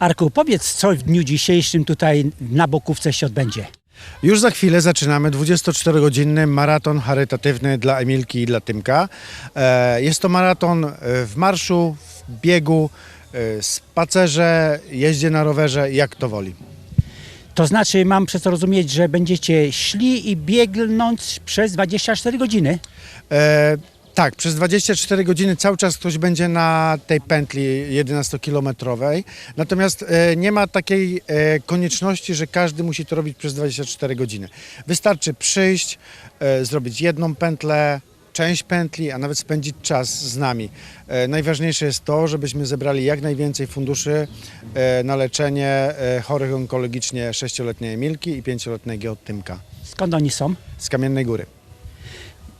Arku, powiedz, co w dniu dzisiejszym tutaj na Bokówce się odbędzie. Już za chwilę zaczynamy 24-godzinny maraton charytatywny dla Emilki i dla Tymka. E, Jest to maraton e, w marszu, w biegu, e, spacerze, jeździe na rowerze, jak to woli. To znaczy, mam przez to rozumieć, że będziecie szli i biegnąć przez 24 godziny. E, tak, przez 24 godziny cały czas ktoś będzie na tej pętli 11-kilometrowej. Natomiast e, nie ma takiej e, konieczności, że każdy musi to robić przez 24 godziny. Wystarczy przyjść, e, zrobić jedną pętlę, część pętli, a nawet spędzić czas z nami. E, najważniejsze jest to, żebyśmy zebrali jak najwięcej funduszy e, na leczenie e, chorych onkologicznie 6-letniej Emilki i 5-letniego Tymka Skąd oni są? z Kamiennej Góry.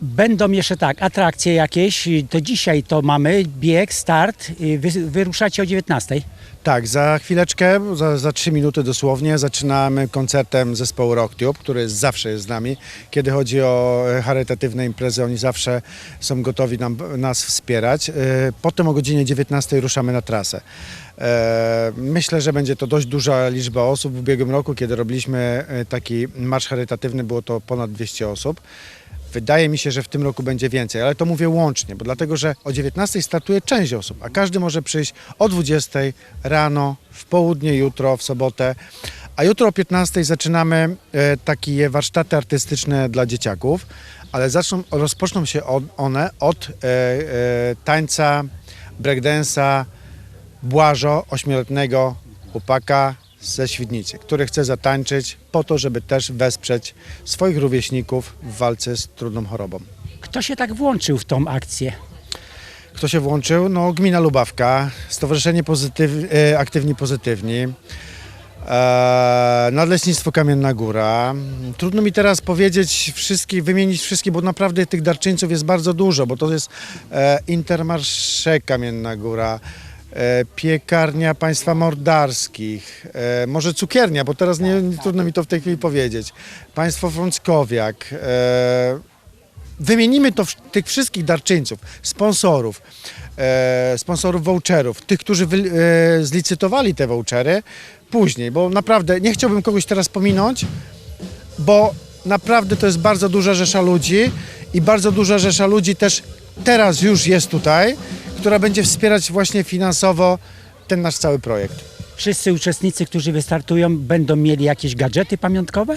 Będą jeszcze tak, atrakcje jakieś. To dzisiaj to mamy bieg, start. Wy, wyruszacie o 19. Tak, za chwileczkę, za, za 3 minuty dosłownie, zaczynamy koncertem zespołu RockTube, który zawsze jest z nami. Kiedy chodzi o e, charytatywne imprezy, oni zawsze są gotowi nam, nas wspierać. E, Potem o godzinie 19 ruszamy na trasę. E, Myślę, że będzie to dość duża liczba osób. W ubiegłym roku, kiedy robiliśmy taki marsz charytatywny, było to ponad 200 osób. Wydaje mi się, że w tym roku będzie więcej, ale to mówię łącznie, bo dlatego, że o 19 startuje część osób, a każdy może przyjść o 20 rano, w południe, jutro, w sobotę. A jutro o 15 zaczynamy e, takie warsztaty artystyczne dla dzieciaków, ale zaczną, rozpoczną się one od e, e, tańca, breakdance'a, Błażo, ośmioletniego chłopaka ze Świdnicy, który chce zatańczyć po to, żeby też wesprzeć swoich rówieśników w walce z trudną chorobą. Kto się tak włączył w tą akcję? Kto się włączył? No, Gmina Lubawka, Stowarzyszenie Pozytyw, e, Aktywni Pozytywni, e, Nadleśnictwo Kamienna Góra. Trudno mi teraz powiedzieć wszystkich, wymienić wszystkich, bo naprawdę tych darczyńców jest bardzo dużo, bo to jest e, Intermarché Kamienna Góra, piekarnia państwa mordarskich, e, może cukiernia, bo teraz nie, nie trudno mi to w tej chwili powiedzieć, państwo Frąckowiak, e, wymienimy to tych wszystkich darczyńców, sponsorów, e, sponsorów voucherów, tych, którzy e, zlicytowali te vouchery później, bo naprawdę nie chciałbym kogoś teraz pominąć, bo naprawdę to jest bardzo duża rzesza ludzi i bardzo duża rzesza ludzi też teraz już jest tutaj, która będzie wspierać właśnie finansowo ten nasz cały projekt. Wszyscy uczestnicy, którzy wystartują, będą mieli jakieś gadżety pamiątkowe?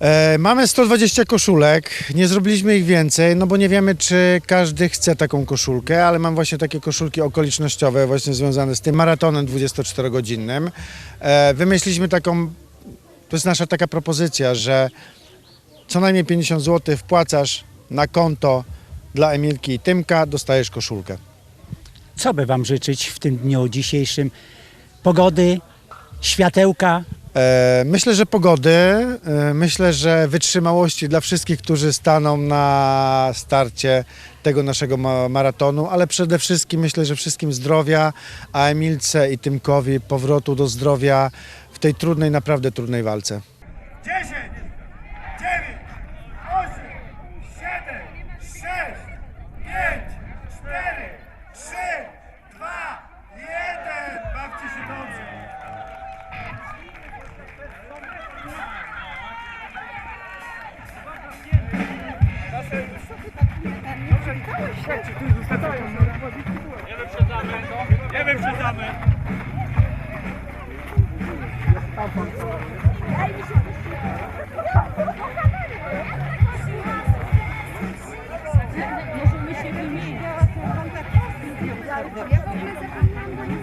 E, mamy 120 koszulek, nie zrobiliśmy ich więcej, no bo nie wiemy, czy każdy chce taką koszulkę, ale mam właśnie takie koszulki okolicznościowe, właśnie związane z tym maratonem 24-godzinnym. E, wymyśliliśmy taką, to jest nasza taka propozycja, że co najmniej 50 zł wpłacasz na konto dla Emilki i Tymka, dostajesz koszulkę. Co by Wam życzyć w tym dniu dzisiejszym? Pogody, światełka, E, Myślę, że pogody, e, myślę, że wytrzymałości dla wszystkich, którzy staną na starcie tego naszego ma- maratonu, ale przede wszystkim myślę, że wszystkim zdrowia, a Emilce i Tymkowi powrotu do zdrowia w tej trudnej, naprawdę trudnej walce. Nie wyprzedzamy. Nie wyprzedzamy. Daj mi się wymienić. Ja w ogóle zapomniałam, bo nie